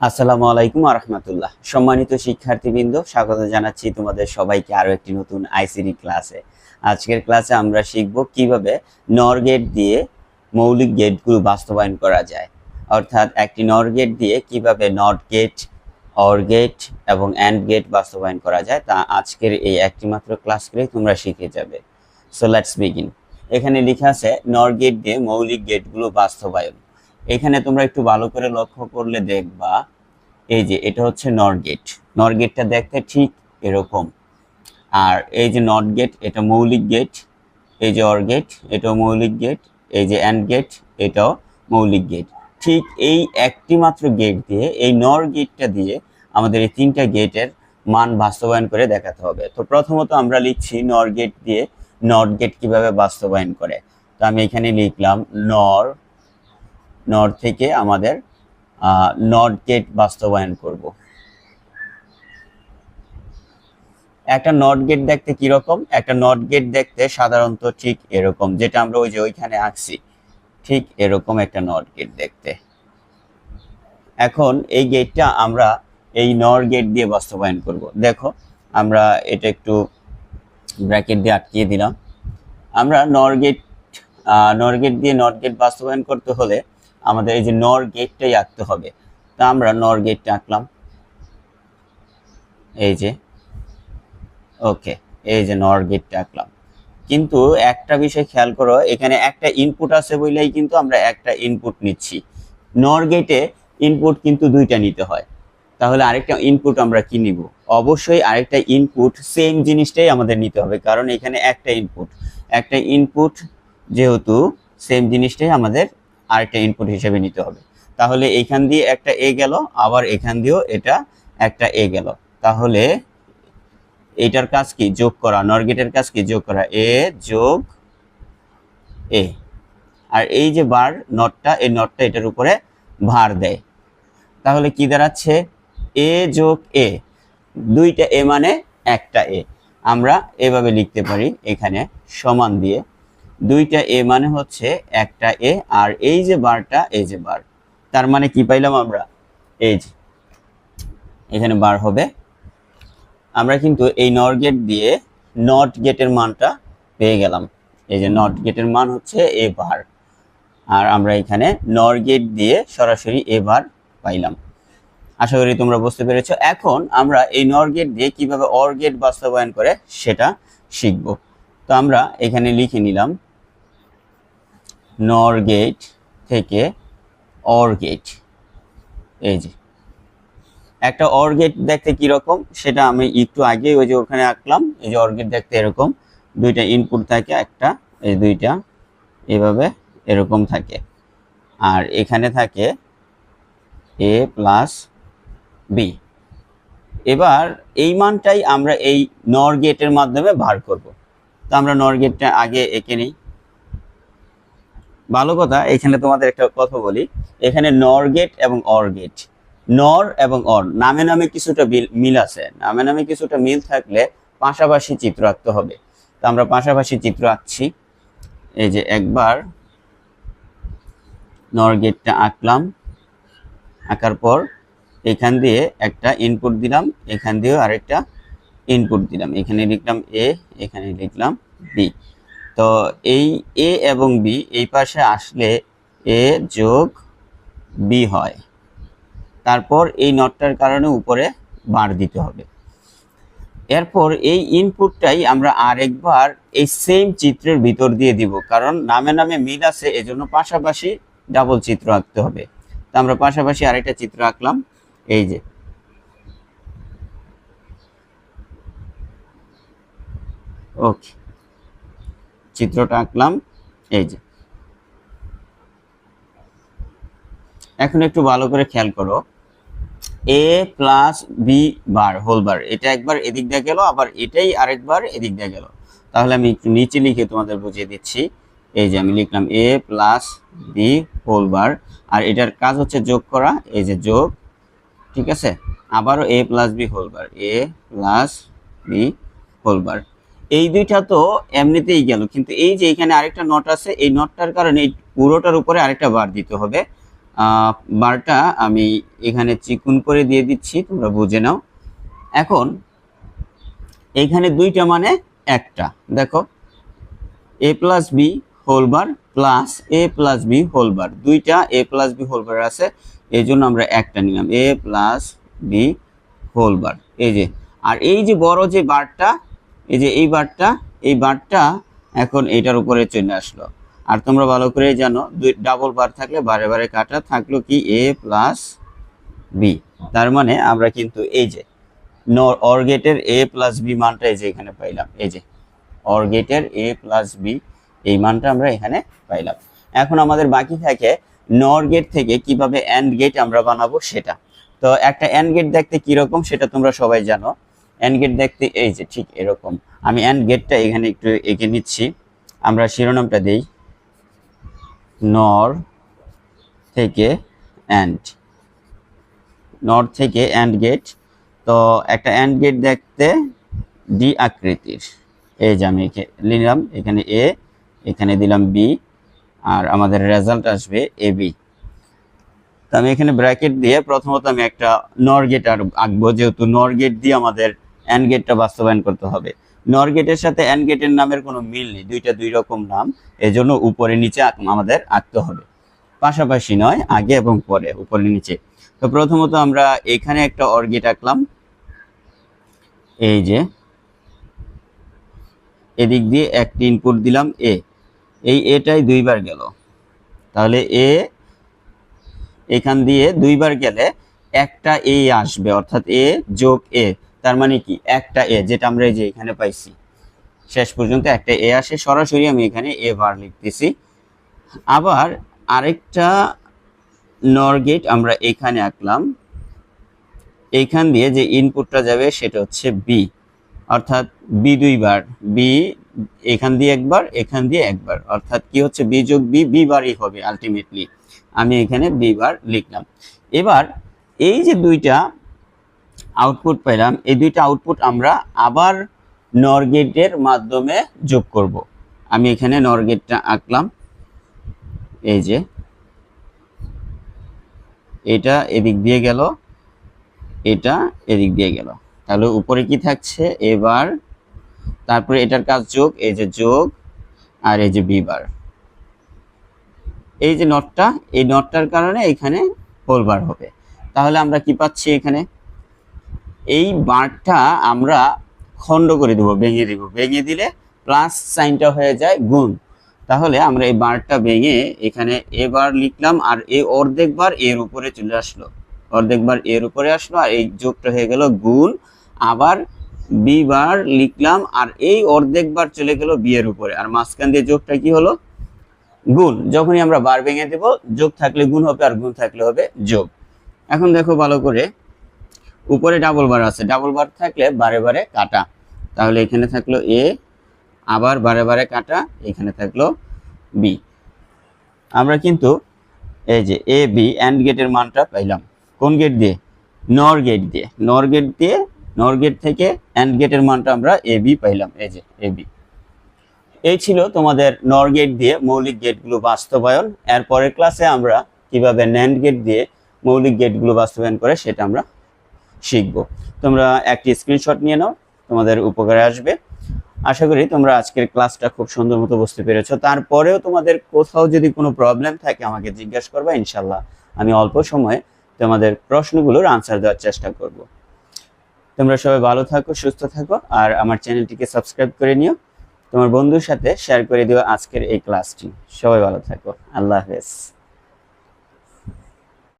আসসালামু আলাইকুম আরহামতুল্লাহ সম্মানিত শিক্ষার্থীবৃন্দ, স্বাগত জানাচ্ছি তোমাদের সবাইকে আরও একটি নতুন আইসিডি ক্লাসে। আজকের ক্লাসে আমরা শিখব কীভাবে নর গেট দিয়ে মৌলিক গেটগুলো বাস্তবায়ন করা যায়। অর্থাৎ একটি নর গেট দিয়ে কীভাবে নট গেট অর গেট এবং অ্যান্ড গেট বাস্তবায়ন করা যায় তা আজকের এই একটি মাত্র ক্লাস করে তোমরা শিখে যাবে। সো লেটস বিগিন এখানে লেখা আছে নর গেট দিয়ে মৌলিক গেটগুলো বাস্তবায়ন। এখানে তোমরা একটু ভালো করে লক্ষ্য করলে দেখবা, এই যে এটা হচ্ছে নট গেট গেটটা দেখতে ঠিক এরকম। আর এই যে নট গেট এটা মৌলিক গেট এই যে অর গেট এটাও মৌলিক গেট এই যে অ্যান্ড গেট এটাও মৌলিক গেট ঠিক এই একটি মাত্র গেট দিয়ে, এই নর গেটটা দিয়ে আমাদের এই তিনটা গেটের মান বাস্তবায়ন করে দেখাতে হবে। তো প্রথমত আমরা লিখছি নর গেট দিয়ে নট গেট কীভাবে বাস্তবায়ন করে। তো আমি এখানে লিখলাম নর নর থেকে আমাদের নট গেট বাস্তবায়ন করব। একটা নট গেট দেখতে কীরকম একটা নট গেট দেখতে সাধারণত ঠিক এরকম, যেটা আমরা ওই যে ওইখানে আঁকছি, ঠিক এরকম একটা নট গেট দেখতে। এখন এই গেটটা আমরা এই নর গেট দিয়ে বাস্তবায়ন করব। দেখো, আমরা এটা একটু ব্র্যাকেট দিয়ে আটকিয়ে দিলাম। আমরা নর গেট নর গেট দিয়ে নট গেট বাস্তবায়ন করতে হলে আমাদের এই যে নর গেটটাই আঁকতে হবে। তা আমরা নর গেটটা আঁকলাম। এই যে, ওকে, এই যে নর গেটটা আঁকলাম। কিন্তু একটা বিষয় খেয়াল করো, এখানে একটা ইনপুট আছে বলেই কিন্তু আমরা একটা ইনপুট নিচ্ছি। নর গেটে ইনপুট কিন্তু দুইটা নিতে হয়। তাহলে আরেকটা ইনপুট আমরা কি নিব? অবশ্যই আরেকটা ইনপুট সেম জিনিসটাই আমাদের নিতে হবে, কারণ এখানে একটা ইনপুট একটা ইনপুট যেহেতু সেম জিনিসটাই আমাদের আরেকটা ইনপুট হিসেবে নিতে হবে। তাহলে এখান দিয়ে একটা এ গেল, আবার এখান দিয়েও এটা একটা এ গেল। তাহলে এটার কাজ কি? যোগ করা। নরগেটের কাজ কি? যোগ করা। এ যোগ এ আর এই যে বার নটটা এই নটটা এটার উপরে ভার দেয়। তাহলে কি দাঁড়াচ্ছে? এ যোগ এ দুইটা এ মানে একটা এ আমরা এভাবে লিখতে পারি এখানে সমান দিয়ে। দুইটা এ মানে হচ্ছে একটা এ আর এই যে বারটা, এই যে বার। তার মানে কি পাইলাম আমরা? এই যে। এখানে বার হবে। আমরা কিন্তু এই নর গেট দিয়ে নট গেটের মানটা পেয়ে গেলাম। এই যে নট গেটের মান হচ্ছে এ বার। আর আমরা এখানে নর গেট দিয়ে সরাসরি এ বার পাইলাম। আশা করি তোমরা বুঝতে পেরেছ। এখন আমরা এই নর গেট দিয়ে কীভাবে অর গেট বাস্তবায়ন করে সেটা শিখব। তো আমরা এখানে লিখে নিলাম নর গেট থেকে অর গেট। এই যে। একটা অর গেট দেখতে কীরকম সেটা আমি একটু আগে ওই যে ওখানে আঁকলাম। এই যে অর গেট দেখতে এরকম। দুইটা ইনপুট থাকে, একটা, এই দুইটা এভাবে এরকম থাকে। আর এখানে থাকে এ প্লাস বি এবার এই মানটাই আমরা এই নর গেটের মাধ্যমে বার করব। তো আমরা নর গেটটা আগে এঁকে নিই। ভালো কথা, এখানে তোমাদের একটা কথা বলি। এখানে নর গেট এবং অর গেট। নর এবং অর, নামে নামে কিছুটা মিল আছে। নামে নামে কিছুটা মিল থাকলে পাশাপাশি চিত্র আঁকতে হবে। তো আমরা পাশাপাশি চিত্র আঁকছি। এই যে একবার নর গেটটা আঁকলাম। আঁকার পর এখান দিয়ে একটা ইনপুট দিলাম, এখান দিয়েও আরেকটা ইনপুট দিলাম। এখানে লিখলাম এ এখানে লিখলাম বি তো এই এ এবং বি এই পাশে আসলে এ যোগ বি হয়। তারপর এই নটটার কারণে উপরে বার দিতে হবে। এরপর এই ইনপুটটাই আমরা আরেকবার এই সেম চিত্রের ভিতর দিয়ে দিব, কারণ নামে নামে মিল আছে, এজন্য পাশাপাশি ডাবল চিত্র আঁকতে হবে। তো আমরা পাশাপাশি আরেকটা চিত্র আঁকলাম, এই যে। ওকে চিত্রটা আঁকলাম, এই যে। এখন একটু ভালো করে খেয়াল করো। A plus B bar whole bar এটা একবার এদিক দিয়ে গেল, আবার এটাই আরেকবার এদিক দিয়ে গেল। তাহলে আমি একটু নিচে লিখে তোমাদের বুঝিয়ে দিচ্ছি। এই যে আমি লিখলাম A plus B whole bar আর এটার কাজ হচ্ছে যোগ করা, এই যে যোগ, ঠিক আছে? আবারও A plus B whole bar A plus B whole bar এই দুইটা তো এমনিতেই গেল, কিন্তু এই যে এখানে আরেকটা নট আছে, এই নটটার কারণে এই পুরোটার উপরে আরেকটা বার দিতে হবে। বারটা আমি এখানে চিকুন করে দিয়ে দিচ্ছি, তোমরা বুঝে নাও। এখন এইখানে দুইটা মানে একটা, দেখো। A plus B whole bar plus A plus B whole bar দুইটা A plus B whole bar আছে, এই জন্য আমরা একটা নিলাম। A plus B whole bar এই যে। আর এই যে বড় যে বারটা এই যে এই বারটা এই বারটা এখন এটার উপরে চলে আসলো। আর তোমরা ভালো করে জানো, দুই ডাবল বার থাকলে বারে বারে কাটা থাকল কি এ প্লাস বি তার মানে আমরা কিন্তু এই যে নর অর গেটের এ প্লাস বি মানটা এই যে এখানে পাইলাম। এই যে অর গেটের এ প্লাস বি এই মানটা আমরা এখানে পাইলাম। এখন আমাদের বাকি থাকে নর গেট থেকে কীভাবে অ্যান্ড গেট আমরা বানাবো সেটা। তো একটা অ্যান্ড গেট দেখতে কীরকম সেটা তোমরা সবাই জানো। অ্যান্ড গেট দেখতে এই যে ঠিক এরকম। আমি অ্যান্ড গেটটা এখানে একটু এঁকে নিচ্ছি। আমরা শিরোনামটা দিই। নর থেকে অ্যান্ড নর থেকে অ্যান্ড গেট তো একটা অ্যান্ড গেট দেখতে ডি আকৃতির। এই যে আমি নিলাম, এখানে এ এখানে দিলাম বি আর আমাদের রেজাল্ট আসবে এ বি তো আমি এখানে ব্র্যাকেট দিয়ে প্রথমত আমি একটা নর গেট আর আঁকবো, যেহেতু নর গেট দিয়ে আমাদের অ্যান্ড গেটটা বাস্তবায়ন করতে হবে। নর গেটের সাথে অ্যান্ড গেটের নামের কোনো মিল নেই, দুইটা দুই রকম নাম, এজন্য উপরে নিচে আমাদের আঁকতে হবে। পাশাপাশি নয়, আগে এবং পরে, উপরে নিচে। তো প্রথমত আমরা এখানে একটা অর্গেট আঁকলাম। এই যে, এদিক দিয়ে একটি ইনপুট দিলাম এ এই এটাই দুইবার গেল। তাহলে এ এখান দিয়ে দুইবার গেলে একটা এ আসবে, অর্থাৎ এ যোগ এ তার মানে কি? একটা এ যেটা আমরা এই যে এখানে পাইছি। শেষ পর্যন্ত একটা এ আসে, সরাসরি আমি এখানে এ বার লিখতেছি। আবার আরেকটা নর গেট আমরা এখানে আঁকলাম। এইখান দিয়ে যে ইনপুটটা যাবে, সেটা হচ্ছে বি অর্থাৎ বি দুইবার বি এখান দিয়ে একবার এখান দিয়ে একবার অর্থাৎ কি হচ্ছে? বি যোগ বি বি বারই হবে আলটিমেটলি আমি এখানে বি বার লিখলাম। এবার এই যে দুইটা আউটপুট পেলাম এই দুইটা আউটপুট আমরা আবার নর গেটের মাধ্যমে যোগ করব। আমি এখানে নর গেটটা আঁকলাম, এই যে, এটা এদিক দিয়ে গেল, এটা এদিক দিয়ে গেল। তাহলে উপরে কি থাকছে? এবার তারপরে এটার কাজ যোগ, এই যে যোগ, আর এই যে বিবার এই যে নটটা এই নটটার কারণে এখানে হোলবার হবে। তাহলে আমরা কি পাচ্ছি এখানে? এই বারটা আমরা খণ্ড করে দেবো, ভেঙে দিব। ভেঙে দিলে প্লাস সাইনটা হয়ে যায় গুণ। তাহলে আমরা এই বারটা ভেঙে এখানে এ বার লিখলাম আর এই অর্ধেক বার এর উপরে চলে আসলো। অর্ধেক বার এর উপরে আসলো আর এই যোগটা হয়ে গেল গুণ। আবার বি বার লিখলাম আর এই অর্ধেক বার চলে গেল বি এর উপরে। আর মাঝখান দিয়ে যোগটা কি হলো? গুণ। যখনই আমরা বার ভেঙে দেব, যোগ থাকলে গুণ হবে আর গুণ থাকলে হবে যোগ। এখন দেখো ভালো করে উপরে ডাবল বার আছে। ডাবল বার থাকলে বারে বারে কাটা। তাহলে এখানে থাকল এ আবার বারে বারে কাটা, এখানে থাকল বি আমরা কিন্তু এই যে এ বি অ্যান্ড গেটের মানটা পাইলাম। কোন গেট দিয়ে? নর গেট দিয়ে। নর গেট দিয়ে নর গেট থেকে অ্যান্ড গেটের মানটা আমরা এ বি পাইলাম। এই যে এ বি এই ছিল তোমাদের নর গেট দিয়ে মৌলিক গেটগুলো বাস্তবায়ন। এরপরের ক্লাসে আমরা কীভাবে ন্যান্ড গেট দিয়ে মৌলিক গেটগুলো বাস্তবায়ন করে সেটা আমরা শিখব। তোমরা একটি স্ক্রিনশট নিয়ে নাও, তোমাদের উপকারে আসবে। আশা করি তোমরা আজকের ক্লাসটা খুব সুন্দর মতো বুঝতে পেরেছ। তারপরেও তোমাদের কোথাও যদি কোনো প্রবলেম থাকে, আমাকে জিজ্ঞাসা করবা ইনশাল্লাহ আমি অল্প সময়ে তোমাদের প্রশ্নগুলোর আনসার দেওয়ার চেষ্টা করব। তোমরা সবাই ভালো থাকো, সুস্থ থাকো, আর আমার চ্যানেলটিকে সাবস্ক্রাইব করে নিও। তোমার বন্ধুর সাথে শেয়ার করে দিও আজকের এই ক্লাসটি সবাই ভালো থাকো। আল্লাহ হাফেজ।